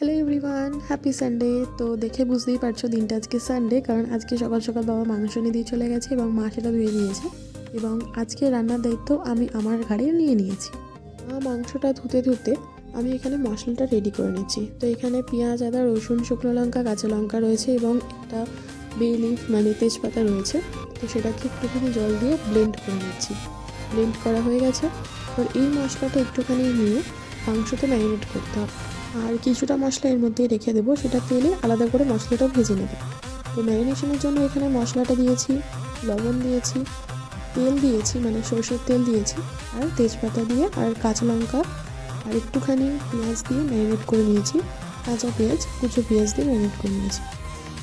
Hello everyone happy Sunday তো দেখে বুঝতেই পারছ দিনটা আজকে সানডে কারণ আজকে সকাল সকাল বাবা মাংস নিয়ে দিয়ে চলে গেছে এবং মা সেটা ধুয়ে নিয়েছে এবং আজকে রান্নার দায়িত্ব আমি আমার ঘাড়ে নিয়ে নিয়েছি। মা মাংসটা ধুতে ধুতে আমি এখানে মশলাটা রেডি করে নিচ্ছি। তো এখানে পেঁয়াজ, আদা, রসুন, শুকনো লঙ্কা, কাঁচা লঙ্কা রয়েছে এবং একটা বে লিফ মানে তেজপাতা রয়েছে। তো সেটাকে একটুখানি জল দিয়ে ব্লেন্ড করে নিচ্ছি। ব্লেন্ড করা হয়ে গেছে। এবার এই মশলাটা একটুখানি নিয়ে মাংসতে ম্যারিনেট করতে হবে। আর কিছুটা মশলা এর মধ্যে রেখে দেবো। সেটা তেলে আলাদা করে মশলাটা ভেজে নেব। তো ম্যারিনেশনের জন্য এখানে মশলাটা দিয়েছি, লবণ দিয়েছি, তেল দিয়েছি মানে সর্ষের তেল দিয়েছি, আর তেজপাতা দিয়ে আর কাঁচা লঙ্কা, আর একটুখানি পেঁয়াজ দিয়ে ম্যারিনেট করে নিয়েছি। কাঁচা পেঁয়াজ, কুচো পেঁয়াজ দিয়ে ম্যারিনেট করে নিয়েছি।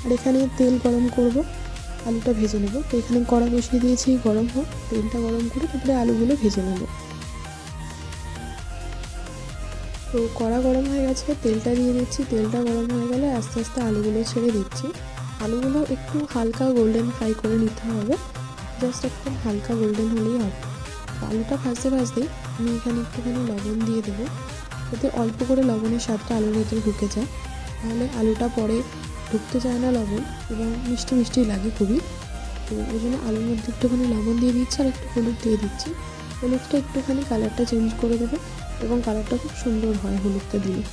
আর এখানে তেল গরম করব, আলুটা ভেজে নেব। তো এখানে কড়া বসিয়ে দিয়েছি, গরম হোক, তেলটা গরম করে তারপরে আলুগুলো ভেজে নেব। তো কড়া গরম হয়ে গেছে, তেলটা দিয়ে দিচ্ছি। তেলটা গরম হয়ে গেলে আস্তে আস্তে আলুগুলো ছেড়ে দিচ্ছি। আলুগুলো একটু হালকা গোল্ডেন ফ্রাই করে নিতে হবে। জাস্ট একদম হালকা গোল্ডেন হলেই হবে। আলুটা ভাজতে ভাজতেই আমি এখানে একটুখানি লবণ দিয়ে দেবো। যাতে অল্প করে লবণের স্বাদটা আলুর ভেতরে ঢুকে যায়। তাহলে আলুটা পরে ঢুকতে চায় না লবণ এবং মিষ্টি মিষ্টি লাগে খুবই। তো ওই জন্য আলুর মধ্যে একটুখানি লবণ দিয়ে দিচ্ছি আর একটু হলুদ দিয়ে দিচ্ছি। হলুদটা একটুখানি কালারটা চেঞ্জ করে দেবে। এবং কালারটা খুব সুন্দর হয় হলুদটা দিলে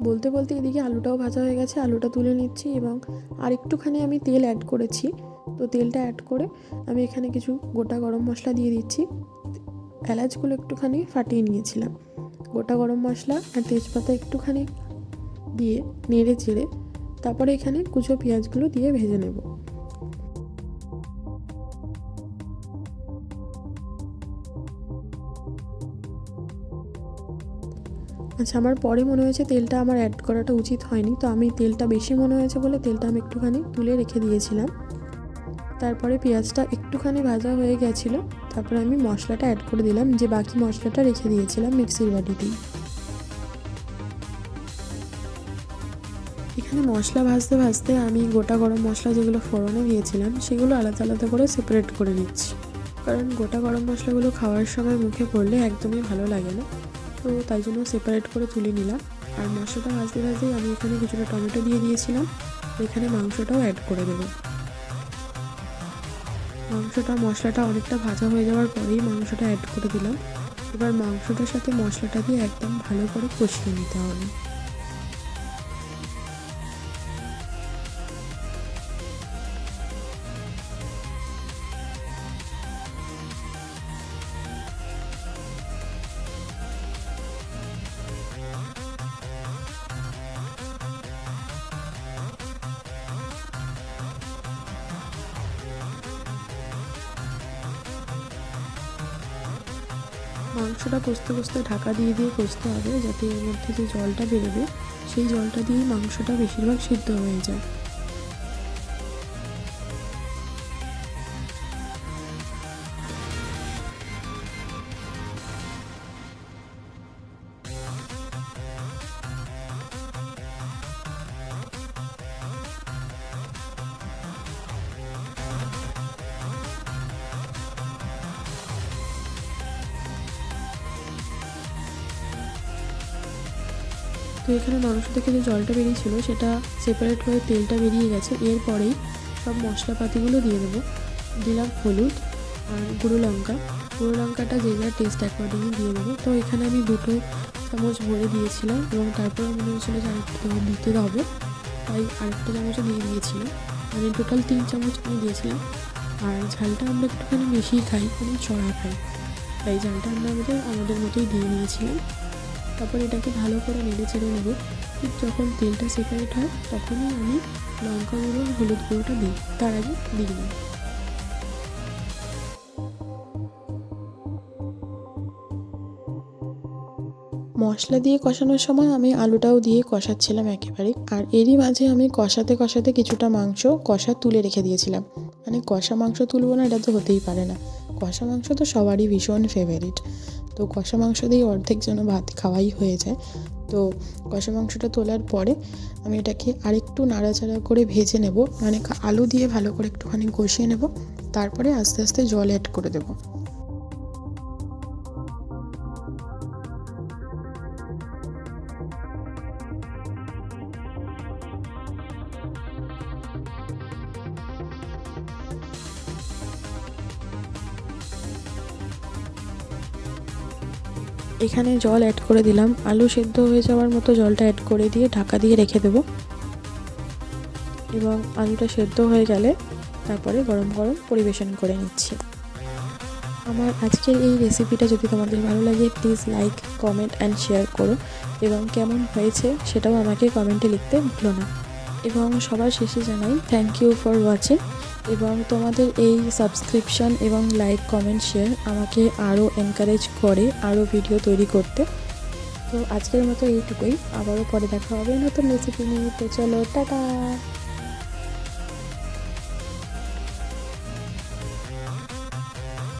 বলতে বলতে এদিকে আলুটাও ভাজা হয়ে গেছে, আলুটা তুলে নিচ্ছি এবং আর একটুখানি আমি তেল অ্যাড করেছি। তো তেলটা অ্যাড করে আমি এখানে কিছু গোটা গরম মশলা দিয়ে দিচ্ছি। এলাচগুলো একটুখানি ফাটিয়ে নিয়েছিলাম। গোটা গরম মশলা আর তেজপাতা একটুখানি দিয়ে নেড়ে চেড়ে তারপরে এখানে কুচো পেঁয়াজগুলো দিয়ে ভেজে নেব। আচ্ছা আমার পরে মনে হয়েছে তেলটা আমার অ্যাড করাটা উচিত হয়নি। তো আমি তেলটা বেশি মনে হয়েছে বলে তেলটা আমি একটুখানি তুলে রেখে দিয়েছিলাম। তারপরে পেঁয়াজটা একটুখানি ভাজা হয়ে গেছিল। তারপরে আমি মশলাটা অ্যাড করে দিলাম। যে বাকি মশলাটা রেখে দিয়েছিলাম মিক্সির বাটিতেই। এখানে মশলা ভাজতে ভাজতে আমি গোটা গরম মশলা যেগুলো ফোড়নে দিয়েছিলাম, সেগুলো আলাদা আলাদা করে সেপারেট করে নিচ্ছি। কারণ গোটা গরম মশলাগুলো খাওয়ার সময় মুখে পড়লে একদমই ভালো লাগে না। তো তাই জন্য সেপারেট করে তুলে নিলাম। আর মশলাটা ভাজতে ভাজতেই আমি এখানে কিছুটা টমেটো দিয়ে দিয়েছিলাম। এখানে মাংসটাও অ্যাড করে দেব। মাংসটা, মশলাটা অনেকটা ভাজা হয়ে যাওয়ার পরেই মাংসটা অ্যাড করে দিলাম। এবার মাংসটার সাথে মশলাটা দিয়ে একদম ভালো করে কষিয়ে নিতে হবে। মাংসটা কষতে কষতে ঢাকা দিয়ে দিয়ে কষতে হবে যাতে এর মধ্যে যে জলটা বেরোবে, সেই জলটা দিয়েই মাংসটা বেশিরভাগ সিদ্ধ হয়ে যায়। তো এখানে মাংস থেকে যে জলটা বেরিয়েছিল, সেটা সেপারেট হয়ে তেলটা বেরিয়ে গেছে। এরপরেই সব মশলাপাতিগুলো দিয়ে দেবো। দিলাম হলুদ আর গুঁড়ো লঙ্কা। গুঁড়ো লঙ্কাটা যে যার টেস্ট অ্যাকর্ডিংই দিয়ে দেবো। তো এখানে আমি দুটো চামচ ভরে দিয়েছিলাম এবং তারপরে মনে হয়েছিলো যে আরেকটু দিতে হবে। তাই আরেকটা চামচও দিয়ে দিয়েছিলাম। মানে টোটাল তিন চামচ আমি দিয়েছিলাম। আর ঝালটা আমরা একটুখানি বেশিই খাই মানে চড়া খাই। তাই ঝালটা আমরা আমাদের আমাদের মতোই দিয়ে নিয়েছিলাম তারপর এটাকে ভালো করে নেড়ে চেড়ে নেব। ঠিক যখন তেলটা সেপারেট হয়, তখনই আমি লঙ্কা গুঁড়ো হলুদ গুঁড়োটা দিই। তার আগে দিই। না মশলা দিয়ে কষানোর সময় আমি আলুটাও দিয়ে কষাচ্ছিলাম একেবারে। আর এরই মাঝে আমি কষাতে কষাতে কিছুটা মাংস, কষা তুলে রেখে দিয়েছিলাম। মানে কষা মাংস তুলবো না, এটা তো হতেই পারে না। কষা মাংস তো সবারই ভীষণ ফেভারিট তো কষা মাংস দিয়ে অর্ধেক যেন ভাত খাওয়াই হয়ে যায়। তো কষা মাংসটা তোলার পরে আমি এটাকে আরেকটু নাড়াচাড়া করে ভেজে নেব। মানে আলু দিয়ে ভালো করে একটুখানি কষিয়ে নেব। তারপরে আস্তে আস্তে জল অ্যাড করে দেবো। এখানে জল অ্যাড করে দিলাম। আলু সেদ্ধ হয়ে যাওয়ার মতো জলটা অ্যাড করে দিয়ে ঢাকা দিয়ে রেখে দেবো। এবং আলুটা সেদ্ধ হয়ে গেলে তারপরে গরম গরম পরিবেশন করে নিচ্ছি। আমার আজকের এই রেসিপিটা যদি তোমাদের ভালো লাগে please like comment and share করো। এবং কেমন হয়েছে সেটাও আমাকে কমেন্টে লিখতে ভুলো না। এবং সবার শেষে জানাই থ্যাংক ইউ ফর ওয়াচিং এবং তোমাদের এই সাবস্ক্রিপশান এবং লাইক কমেন্ট শেয়ার আমাকে আরও এনকারেজ করে আরও ভিডিও তৈরি করতে। তো আজকের মতো এইটুকুই। আবারও পরে দেখা হবে নতুন রেসিপি নিয়ে। তো চলো, টাটা!